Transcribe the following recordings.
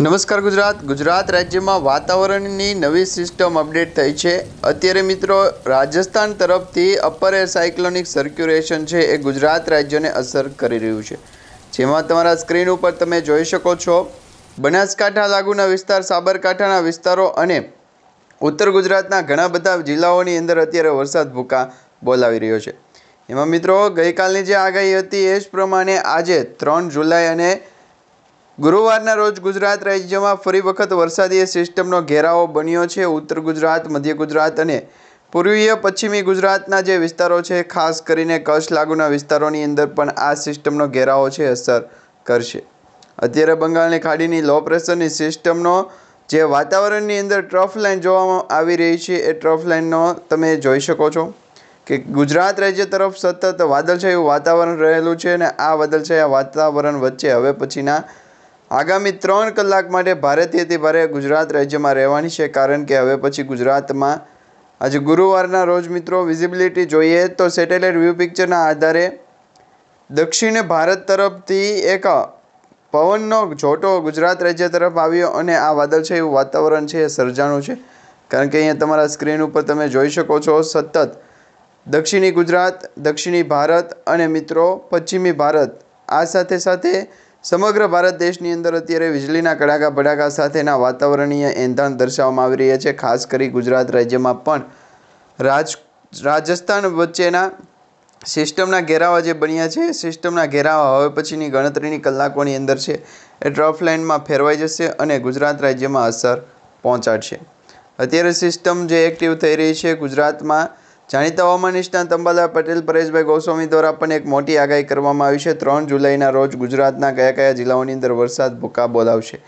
નમસ્કાર ગુજરાત. ગુજરાત રાજ્યમાં વાતાવરણની નવી સિસ્ટમ અપડેટ થઈ છે. અત્યારે મિત્રો રાજસ્થાન તરફથી અપર એર સાયક્લોનિક સર્ક્યુલેશન છે એ ગુજરાત રાજ્યને અસર કરી રહ્યું છે. જેમાં તમારા સ્ક્રીન ઉપર તમે જોઈ શકો છો બનાસકાંઠા, લાગુના વિસ્તાર, સાબરકાંઠાના વિસ્તારો અને ઉત્તર ગુજરાતના ઘણા બધા જિલ્લાઓની અંદર અત્યારે વરસાદ ભૂકા બોલાવી રહ્યો છે. એમાં મિત્રો ગઈકાલની જે આગાહી હતી એ જ પ્રમાણે આજે ત્રણ જુલાઈ અને ગુરુવારના રોજ ગુજરાત રાજ્યમાં ફરી વખત વરસાદી સિસ્ટમનો ઘેરાવો બન્યો છે. ઉત્તર ગુજરાત, મધ્ય ગુજરાત અને પૂર્વીય પશ્ચિમી ગુજરાતના જે વિસ્તારો છે, ખાસ કરીને કચ્છ લાગુના વિસ્તારોની અંદર પણ આ સિસ્ટમનો ઘેરાવો છે, અસર કરશે. અત્યારે બંગાળની ખાડીની લો પ્રેશરની સિસ્ટમનો જે વાતાવરણની અંદર ટ્રફ લાઇન જોવામાં આવી રહી છે, એ ટ્રફ લાઇનનો તમે જોઈ શકો છો કે ગુજરાત રાજ્ય તરફ સતત વાદળછાયું વાતાવરણ રહેલું છે અને આ વાદળછાયા વાતાવરણ વચ્ચે હવે પછીના આગામી ત્રણ કલાક માટે અતિ ભારે ગુજરાત રાજ્યમાં રહેવાની છે, કારણ કે હવે પછી ગુજરાતમાં આજે ગુરુવારના રોજ મિત્રો વિઝિબિલિટી જોઈએ તો સેટેલાઇટ વ્યૂ પિક્ચરના આધારે દક્ષિણ ભારત તરફથી એક પવનનો જોટો ગુજરાત રાજ્ય તરફ આવ્યો અને આ વાદળ છે, એવું વાતાવરણ છે એ સર્જાનું છે. કારણ કે અહીંયા તમારા સ્ક્રીન ઉપર તમે જોઈ શકો છો સતત દક્ષિણી ગુજરાત, દક્ષિણી ભારત અને મિત્રો પશ્ચિમી ભારત આ સાથે સાથે સમગ્ર ભારત દેશની અંદર અત્યારે વીજળીના કડાકા ભડાકા સાથેના વાતાવરણીય એંધાણ દર્શાવવામાં આવી રહ્યા છે. ખાસ કરી ગુજરાત રાજ્યમાં પણ રાજ, રાજસ્થાન વચ્ચેના સિસ્ટમના ઘેરાવા જે બન્યા છે. સિસ્ટમના ઘેરાવા હવે પછીની ગણતરીની કલાકોની અંદર છે. એ ટ્રફ લાઇનમાં ફેરવાઈ જશે અને ગુજરાત રાજ્યમાં અસર પહોંચાડશે. અત્યારે સિસ્ટમ જે એક્ટિવ થઈ રહી છે, ગુજરાતમાં જાણીતા હવામાન નિષ્ણાંત અંબાલાલ પટેલ, પરેશભાઈ ગોસ્વામી દ્વારા પણ એક મોટી આગાહી કરવામાં આવી છે. ત્રણ જુલાઈના રોજ ગુજરાતના કયા કયા જિલ્લાઓની અંદર વરસાદ ભૂકા બોલાવશે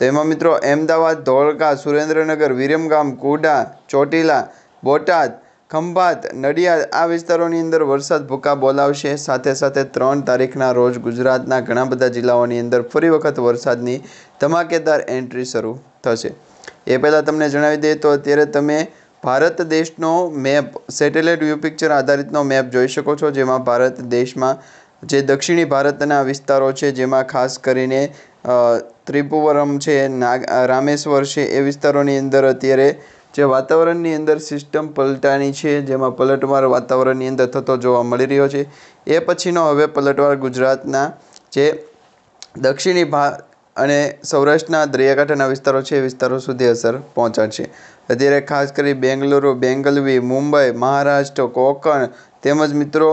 તેમાં મિત્રો, અમદાવાદ, ધોળકા, સુરેન્દ્રનગર, વિરમગામ, કુડા, ચોટીલા, બોટાદ, ખંભાત, નડિયાદ આ વિસ્તારોની અંદર વરસાદ ભૂકા બોલાવશે સાથે સાથે ત્રણ તારીખના રોજ ગુજરાતના ઘણા બધા જિલ્લાઓની અંદર ફરી વખત વરસાદની ધમાકેદાર એન્ટ્રી શરૂ થશે. એ પહેલાં તમને જણાવી દઈએ તો અત્યારે તમે ભારત દેશનો મેપ સેટેલાઇટ વ્યૂ પિક્ચર આધારિતનો મેપ જોઈ શકો છો, જેમાં ભારત દેશમાં જે દક્ષિણી ભારતના વિસ્તારો છે, જેમાં ખાસ કરીને ત્રિપુવરમ છે, નાગ રામેશ્વર છે, એ વિસ્તારોની અંદર અત્યારે જે વાતાવરણની અંદર સિસ્ટમ પલટાની છે, જેમાં પલટવાર વાતાવરણની અંદર થતો જોવા મળી રહ્યો છે. એ પછીનો હવે પલટવાર ગુજરાતના જે દક્ષિણી ભા અને સૌરાષ્ટ્રના દરિયાકાંઠાના વિસ્તારો છે એ વિસ્તારો સુધી અસર પહોંચાડશે. અત્યારે ખાસ કરી બેંગલુરુ, બેંગલવી, મુંબઈ, મહારાષ્ટ્ર, કોકણ તેમજ મિત્રો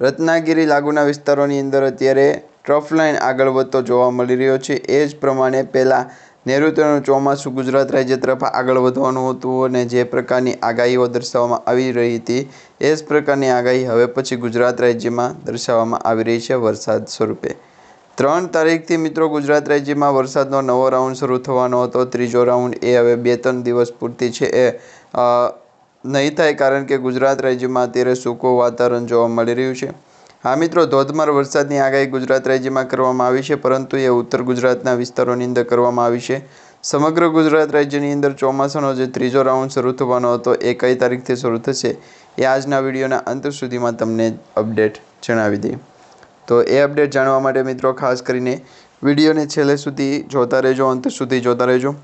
રત્નાગીરી લાગુના વિસ્તારોની અંદર અત્યારે ટ્રફ લાઇન આગળ વધતો જોવા મળી રહ્યો છે. એ જ પ્રમાણે પહેલાં નૈઋત્યનું ચોમાસું ગુજરાત રાજ્ય તરફ આગળ વધવાનું હતું અને જે પ્રકારની આગાહીઓ દર્શાવવામાં આવી રહી હતી, એ જ પ્રકારની આગાહી હવે પછી ગુજરાત રાજ્યમાં દર્શાવવામાં આવી રહી છે વરસાદ સ્વરૂપે. ત્રણ તારીખથી મિત્રો ગુજરાત રાજ્યમાં વરસાદનો નવો રાઉન્ડ શરૂ થવાનો હતો. ત્રીજો રાઉન્ડ એ હવે બે ત્રણ દિવસ પૂરતી છે. એ નહીં થાય કારણ કે ગુજરાત રાજ્યમાં અત્યારે સૂકું વાતાવરણ જોવા મળી રહ્યું છે. હા મિત્રો, ધોધમાર વરસાદની આગાહી ગુજરાત રાજ્યમાં કરવામાં આવી છે, પરંતુ એ ઉત્તર ગુજરાતના વિસ્તારોની અંદર કરવામાં આવી છે. સમગ્ર ગુજરાત રાજ્યની અંદર ચોમાસાનો જે ત્રીજો રાઉન્ડ શરૂ થવાનો હતો, એ કઈ તારીખથી શરૂ થશે એ આજના વિડીયોના અંત સુધીમાં તમને અપડેટ જણાવી દઈએ. તો એ અપડેટ જાણવા માટે મિત્રો ખાસ કરીને વિડીયોને છેલ્લે સુધી જોતા રહેજો, અંત સુધી જોતા રહેજો.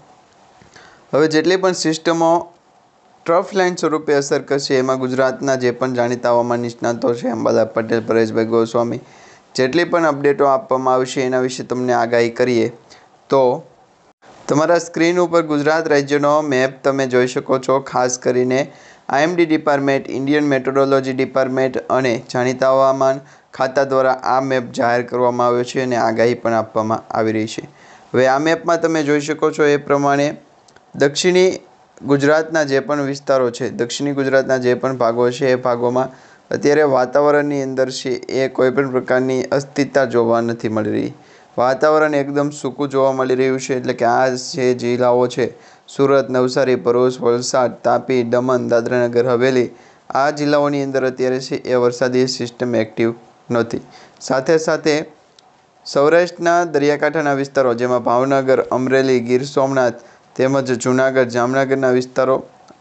હવે જેટલી પણ સિસ્ટમો ટ્રફ લાઇન સ્વરૂપે અસર કરશે, એમાં ગુજરાતના જે પણ જાણીતા હવામાન નિષ્ણાતો છે, અંબાલાલ પટેલ, પરેશભાઈ ગોસ્વામી, જેટલી પણ અપડેટો આપવામાં આવશે એના વિશે તમને આગાહી કરીએ. તો તમારા સ્ક્રીન ઉપર ગુજરાત રાજ્યનો મેપ તમે જોઈ શકો છો, ખાસ કરીને IMD department, Indian meteorology department અને જાણીતા હવામાન ખાતા દ્વારા આ મેપ જાહેર કરવામાં આવ્યો છે અને આગાહી પણ આપવામાં આવી રહી છે. હવે આ મેપમાં તમે જોઈ શકો છો એ પ્રમાણે દક્ષિણી ગુજરાતના જે પણ વિસ્તારો છે, દક્ષિણી ગુજરાતના જે પણ ભાગો છે, એ ભાગોમાં અત્યારે વાતાવરણની અંદર છે એ કોઈપણ પ્રકારની અસ્થિરતા જોવા નથી મળી રહી. વાતાવરણ એકદમ સૂકું જોવા મળી રહ્યું છે, એટલે કે આ જે જિલ્લાઓ છે સુરત, નવસારી, ભરૂચ, વલસાડ, તાપી, દમણ, દાદરાનગર, હવેલી આ જિલ્લાઓની અંદર અત્યારે છે એ વરસાદી સિસ્ટમ એક્ટિવ નથી. સાથે સાથે સૌરાષ્ટ્રના દરિયાકાંઠાના વિસ્તારો જેમાં ભાવનગર, અમરેલી, ગીર સોમનાથ તેમજ જૂનાગઢ, જામનગરના વિસ્તારો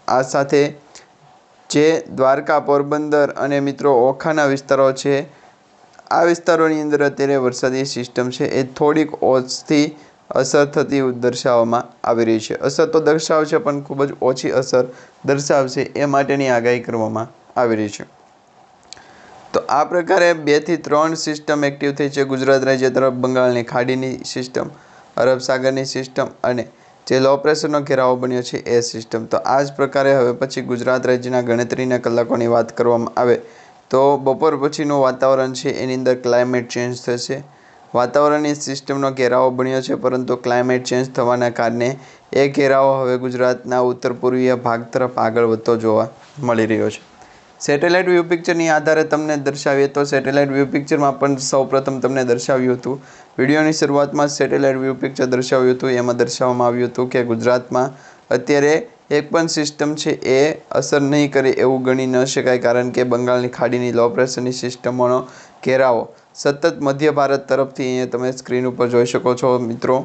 આ સાથે જે દ્વારકા, પોરબંદર અને મિત્રો ઓખાના વિસ્તારો છે, આ વિસ્તારોની અંદર અત્યારે વરસાદી સિસ્ટમ છે એ થોડીક ઓછથી અસર થતી દર્શાવવામાં આવી રહી છે. અસર તો દર્શાવશે પણ ખૂબ જ ઓછી અસર દર્શાવશે એ માટેની આગાહી કરવામાં આવી રહી છે. તો આ પ્રકારે બેથી ત્રણ સિસ્ટમ એક્ટિવ થઈ છે. ગુજરાત રાજ્ય તરફ બંગાળની ખાડીની સિસ્ટમ અરબ સાગરની સિસ્ટમ અને જે લો પ્રેશરનો ઘેરાવો બન્યો છે એ સિસ્ટમ તો આ જ પ્રકારે હવે પછી ગુજરાત રાજ્યના ગણતરીના કલાકોની વાત કરવામાં આવે તો બપોર પછીનું વાતાવરણ છે. એની અંદર ક્લાઇમેટ ચેન્જ થશે. વાતાવરણની સિસ્ટમનો ઘેરાવો બન્યો છે, પરંતુ ક્લાઇમેટ ચેન્જ થવાના કારણે એ ઘેરાવો હવે ગુજરાતના ઉત્તર પૂર્વીય ભાગ તરફ આગળ વધતો જોવા મળી રહ્યો છે. સેટેલાઇટ વ્યૂ પિક્ચરની આધારે તમને દર્શાવીએ તો સેટેલાઇટ વ્યૂ પિક્ચરમાં પણ સૌપ્રથમ તમને દર્શાવ્યું હતું. વિડીયોની શરૂઆતમાં સેટેલાઇટ વ્યૂ પિક્ચર દર્શાવ્યું હતું. એમાં દર્શાવવામાં આવ્યું હતું કે ગુજરાતમાં અત્યારે એક પણ સિસ્ટમ છે, એ અસર નહીં કરે એવું ગણી ન શકાય, કારણ કે બંગાળની ખાડીની લો પ્રેશરની સિસ્ટમોનો ઘેરાવો સતત મધ્ય ભારત તરફથી અહીંયા તમે સ્ક્રીન ઉપર જોઈ શકો છો મિત્રો.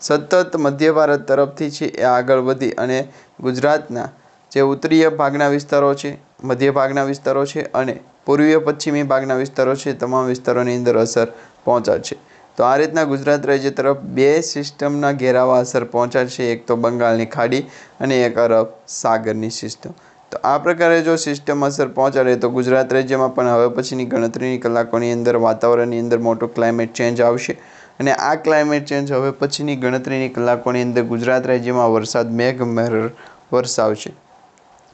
સતત મધ્ય ભારત તરફથી છે એ આગળ વધી અને ગુજરાતના જે ઉત્તરીય ભાગના વિસ્તારો છે, મધ્ય ભાગના વિસ્તારો છે અને પૂર્વીય પશ્ચિમી ભાગના વિસ્તારો છે તમામ વિસ્તારોની અંદર અસર પહોંચાડશે તો આ રીતના ગુજરાત રાજ્ય તરફ બે સિસ્ટમના ઘેરાવા અસર પહોંચાડશે એક તો બંગાળની ખાડી અને એક અરબ સાગરની સિસ્ટમ. તો આ પ્રકારે જો સિસ્ટમ અસર પહોંચાડે તો ગુજરાત રાજ્યમાં પણ હવે પછીની ગણતરીની કલાકોની અંદર વાતાવરણની અંદર મોટો ક્લાઇમેટ ચેન્જ આવશે. અને આ ક્લાઇમેટ ચેન્જ હવે પછીની ગણતરીની કલાકોની અંદર ગુજરાત રાજ્યમાં વરસાદ મેઘ મહેર વરસાવશે.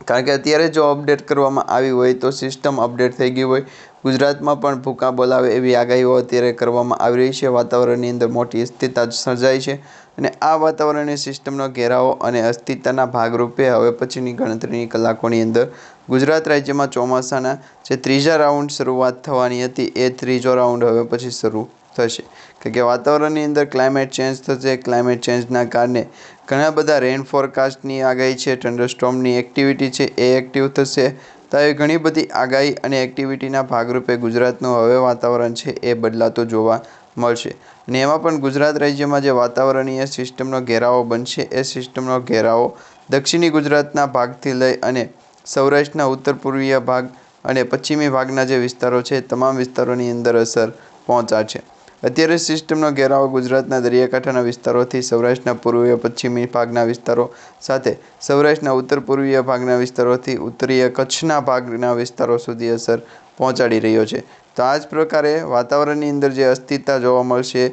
કારણ કે અત્યારે જો અપડેટ કરવામાં આવી હોય તો સિસ્ટમ અપડેટ થઈ ગઈ હોય. ગુજરાતમાં પણ ભૂકા બોલાવે એવી આગાહીઓ અત્યારે કરવામાં આવી રહી છે. વાતાવરણની અંદર મોટી અસ્થિરતા સર્જાય છે અને આ વાતાવરણીય સિસ્ટમનો ઘેરાવો અને અસ્થિરતાના ભાગરૂપે હવે પછીની ગણતરીની કલાકોની અંદર ગુજરાત રાજ્યમાં ચોમાસાના જે ત્રીજા રાઉન્ડ શરૂઆત થવાની હતી, એ ત્રીજો રાઉન્ડ હવે પછી શરૂ થશે. કારણ કે વાતાવરણની અંદર ક્લાઇમેટ ચેન્જ થશે. ક્લાઇમેટ ચેન્જના કારણે ઘણા બધા રેન ફોરકાસ્ટની આગાહી છે થંડરસ્ટોર્મની એક્ટિવિટી છે, એ એક્ટિવ થશે. તો આવી ઘણી બધી આગાહી અને એક્ટિવિટીના ભાગરૂપે ગુજરાતનું હવે વાતાવરણ છે, એ બદલાતું જોવા મળશે. અને એમાં પણ ગુજરાત રાજ્યમાં જે વાતાવરણીય સિસ્ટમનો ઘેરાવો બનશે, એ સિસ્ટમનો ઘેરાવો દક્ષિણી ગુજરાતના ભાગથી લઈ અને સૌરાષ્ટ્રના ઉત્તર પૂર્વીય ભાગ અને પશ્ચિમી ભાગના જે વિસ્તારો છે તમામ વિસ્તારોની અંદર અસર પહોંચાડશે. અત્યારે સિસ્ટમનો ઘેરાવો ગુજરાતના દરિયાકાંઠાના વિસ્તારોથી સૌરાષ્ટ્રના પૂર્વીય, પશ્ચિમી ભાગના વિસ્તારો સાથે સૌરાષ્ટ્રના ઉત્તર પૂર્વીય ભાગના વિસ્તારોથી ઉત્તરીય કચ્છના ભાગના વિસ્તારો સુધી અસર પહોંચાડી રહ્યો છે. તો આ જ પ્રકારે વાતાવરણની અંદર જે અસ્થિરતા જોવા મળશે,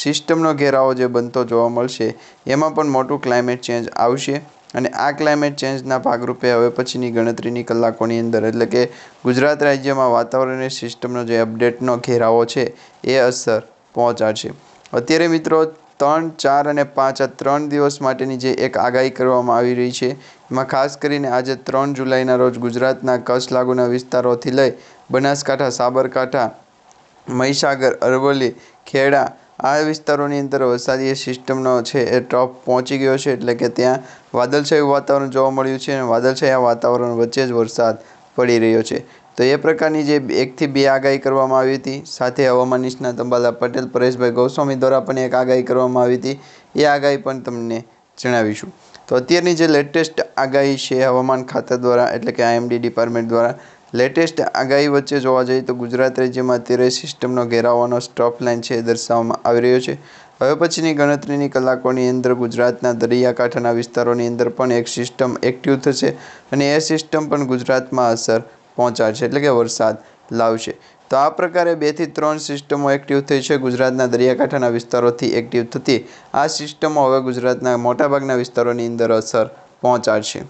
સિસ્ટમનો ઘેરાવો જે બનતો જોવા મળશે, એમાં પણ મોટું ક્લાઇમેટ ચેન્જ આવશે અને આ ક્લાઇમેટ ચેન્જના ભાગરૂપે હવે પછીની ગણતરીની કલાકોની અંદર, એટલે કે ગુજરાત રાજ્યમાં વાતાવરણની સિસ્ટમનો જે અપડેટનો ઘેરાવો છે, એ અસર પહોંચાડશે અત્યારે મિત્રો ત્રણ, ચાર અને પાંચ આ ત્રણ દિવસ માટેની જે એક આગાહી કરવામાં આવી રહી છે, એમાં ખાસ કરીને આજે ત્રણ જુલાઈના રોજ ગુજરાતના કચ્છ લાગુના વિસ્તારોથી લઈ બનાસકાંઠા, સાબરકાંઠા, મહીસાગર, અરવલ્લી, ખેડા આ વિસ્તારોની અંદર વરસાદી સિસ્ટમનો છે એ ટ્રફ પહોંચી ગયો છે. એટલે કે ત્યાં વાદળછાયું વાતાવરણ જોવા મળ્યું છે અને વાદળછાયા વાતાવરણ વચ્ચે જ વરસાદ પડી રહ્યો છે. તો એ પ્રકારની જે એકથી બે આગાહી કરવામાં આવી હતી, સાથે હવામાન નિષ્ણાત અંબાલા પટેલ, પરેશભાઈ ગોસ્વામી દ્વારા પણ એક આગાહી કરવામાં આવી હતી. એ આગાહી પણ તમને જણાવીશું. તો અત્યારની જે લેટેસ્ટ આગાહી છે હવામાન ખાતા દ્વારા, એટલે કે આઈએમડી ડિપાર્ટમેન્ટ દ્વારા લેટેસ્ટ આગાહી વચ્ચે જોવા જઈએ તો ગુજરાત રાજ્યમાં અત્યારે સિસ્ટમનો ઘેરાવાનો સ્ટોપ લાઇન છે એ દર્શાવવામાં આવી રહ્યો છે. હવે પછીની ગણતરીની કલાકોની અંદર ગુજરાતના દરિયાકાંઠાના વિસ્તારોની અંદર પણ એક સિસ્ટમ એક્ટિવ થશે અને એ સિસ્ટમ પણ ગુજરાતમાં અસર પહોંચાડશે એટલે કે વરસાદ લાવશે. તો આ પ્રકારે બેથી ત્રણ સિસ્ટમો એક્ટિવ થઈ છે ગુજરાતના દરિયાકાંઠાના વિસ્તારોથી એક્ટિવ થતી. આ સિસ્ટમો હવે ગુજરાતના મોટાભાગના વિસ્તારોની અંદર અસર પહોંચાડશે.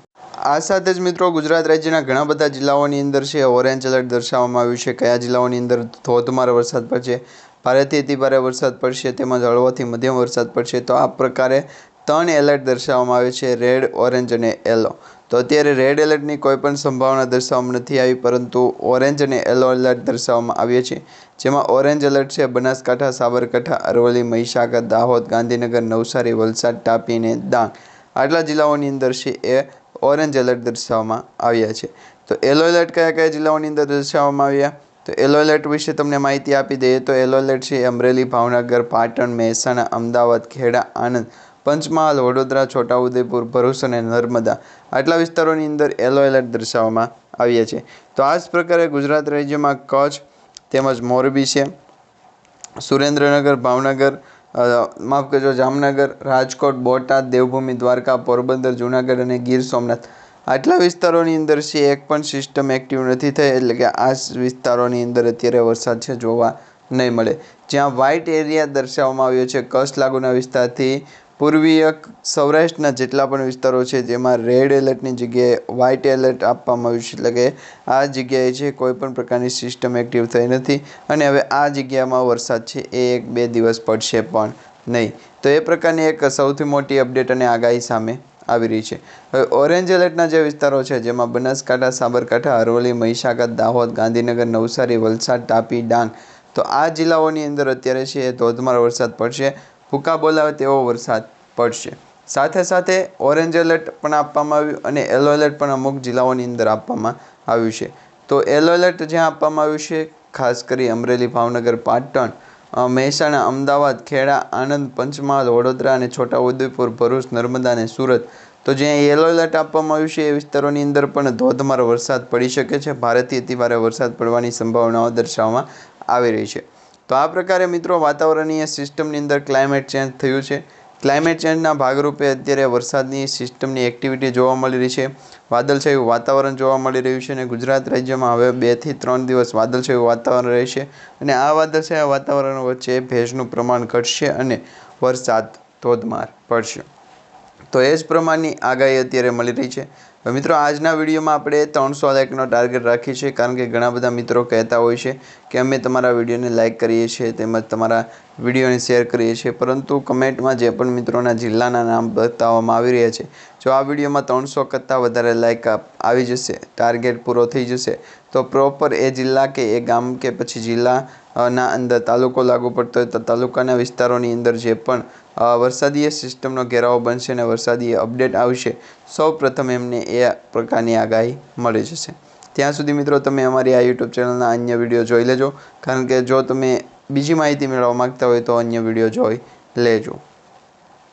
આ સાથે જ મિત્રો ગુજરાત રાજ્યના ઘણા બધા જિલ્લાઓની અંદર છે ઓરેન્જ એલર્ટ દર્શાવવામાં આવ્યું છે, કયા જિલ્લાઓની અંદર ધોધમાર વરસાદ પડશે, ભારેથી અતિ ભારે વરસાદ પડશે, તેમજ હળવોથી મધ્યમ વરસાદ પડશે. તો આ પ્રકારે ત્રણ એલર્ટ દર્શાવવામાં આવે છે રેડ ઓરેન્જ અને યલો તો અત્યારે રેડ એલર્ટની કોઈ પણ સંભાવના દર્શાવવામાં નથી આવી, પરંતુ ઓરેન્જ અને યલો એલર્ટ દર્શાવવામાં આવ્યા છે. જેમાં ઓરેન્જ એલર્ટ છે બનાસકાંઠા, સાબરકાંઠા, અરવલ્લી, મહીસાગર, દાહોદ, ગાંધીનગર, નવસારી, વલસાડ, તાપી અને ડાંગ. આટલા જિલ્લાઓની અંદર છે એ ઓરેન્જ એલર્ટ દર્શાવવામાં આવ્યા છે. તો યલો એલર્ટ કયા કયા જિલ્લાઓની અંદર દર્શાવવામાં આવ્યા? તો યલો એલર્ટ વિશે તમને માહિતી આપી દઈએ તો યલો એલર્ટ છે અમરેલી, ભાવનગર, પાટણ, મહેસાણા, અમદાવાદ, ખેડા, આણંદ. પંચમહાલ, વડોદરા, છોટાઉદેપુર, ભરૂચ અને નર્મદા આટલા વિસ્તારોની અંદર યલો એલર્ટ દર્શાવવામાં આવ્યા છે. તો આ જ પ્રકારે ગુજરાત રાજ્યમાં કચ્છ તેમજ મોરબી છે. સુરેન્દ્રનગર, ભાવનગર માફ કરજો, જામનગર, રાજકોટ, બોટાદ, દેવભૂમિ, દ્વારકા, પોરબંદર, જૂનાગઢ અને ગીર સોમનાથ આટલા વિસ્તારોની અંદર છે, એક પણ સિસ્ટમ એક્ટિવ નથી થઈ, એટલે કે આ વિસ્તારોની અંદર અત્યારે વરસાદ છે, જોવા નહીં મળે. જ્યાં વ્હાઇટ એરિયા દર્શાવવામાં આવ્યો છે, કચ્છ લાગુના વિસ્તારથી પૂર્વીય સૌરાષ્ટ્રના જેટલા પણ વિસ્તારો છે, જેમાં રેડ એલર્ટની જગ્યાએ વ્હાઇટ એલર્ટ આપવામાં આવ્યું છે, એટલે કે આ જગ્યાએ છે કોઈ પણ પ્રકારની સિસ્ટમ એક્ટિવ થઈ નથી અને હવે આ જગ્યામાં વરસાદ છે, એ એક બે દિવસ પડશે પણ નહીં. તો એ પ્રકારની એક સૌથી મોટી અપડેટ અને આગાહી સામે આવી રહી છે. હવે ઓરેન્જ એલર્ટના જે વિસ્તારો છે, જેમાં બનાસકાંઠા, સાબરકાંઠા, અરવલ્લી, મહીસાગર, દાહોદ, ગાંધીનગર, નવસારી, વલસાડ, તાપી, ડાંગ, તો આ જિલ્લાઓની અંદર અત્યારે છે એ ધોધમાર વરસાદ પડશે. ભૂકા બોલાવે તેવો વરસાદ પડશે. સાથે સાથે ઓરેન્જ એલર્ટ પણ આપવામાં આવ્યું અને યલો એલર્ટ પણ અમુક જિલ્લાઓની અંદર આપવામાં આવ્યું છે. તો યલો એલર્ટ જ્યાં આપવામાં આવ્યું છે, ખાસ કરી અમરેલી, ભાવનગર, પાટણ મહેસાણા, અમદાવાદ, ખેડા, આણંદ, પંચમહાલ, વડોદરા અને છોટાઉદેપુર, ભરૂચ, નર્મદા અને સુરત. તો જ્યાં યલો એલર્ટ આપવામાં આવ્યું છે એ વિસ્તારોની અંદર પણ ધોધમાર વરસાદ પડી શકે છે. ભારેથી અતિભારે વરસાદ પડવાની સંભાવનાઓ દર્શાવવામાં આવી રહી છે. તો આ પ્રકારે મિત્રો વાતાવરણીય સિસ્ટમની અંદર ક્લાઇમેટ ચેન્જ થયું છે. ક્લાઇમેટ ચેન્જના ભાગરૂપે અત્યારે વરસાદની સિસ્ટમની એક્ટિવિટી જોવા મળી રહી છે. વાદળછાયું વાતાવરણ જોવા મળી રહ્યું છે અને ગુજરાત રાજ્યમાં હવે બેથી ત્રણ દિવસ વાદળછાયું વાતાવરણ રહેશે અને આ વાદળછાયા વાતાવરણ વચ્ચે ભેજનું પ્રમાણ ઘટશે અને વરસાદ ધોધમાર પડશે. તો એ જ પ્રમાણની આગાહી અત્યારે મળી રહી છે. મિત્રો, આજના વિડીયોમાં આપણે ત્રણસો લાઇકનો ટાર્ગેટ રાખીએ છીએ. કારણ કે ઘણા બધા મિત્રો કહેતા હોય છે કે અમે તમારા વિડીયોને લાઇક કરીએ છીએ, તેમજ તમારા વિડીયોને શેર કરીએ છીએ. પરંતુ કમેન્ટમાં જે પણ મિત્રોના જિલ્લાના નામ બતાવવામાં આવી રહ્યા છે, જો આ વિડીયોમાં ત્રણસો કરતાં વધારે લાઇક આવી જશે ટાર્ગેટ પૂરો થઈ જશે, તો પ્રોપર એ જિલ્લા કે એ ગામ કે પછી જિલ્લાના અંદર તાલુકો લાગુ પડતો હોય તો તાલુકાના વિસ્તારોની અંદર જે પણ વરસાદીય સિસ્ટમનો ઘેરાવો બનશે અને વરસાદીય અપડેટ આવશે, સૌ પ્રથમ એમને એ પ્રકારની આગાહી મળી જશે. ત્યાં સુધી મિત્રો તમે અમારી આ યુટ્યુબ ચેનલના અન્ય વીડિયો જોઈ લેજો. કારણ કે જો તમે બીજી માહિતી મેળવવા માગતા હોય તો અન્ય વીડિયો જોઈ લેજો.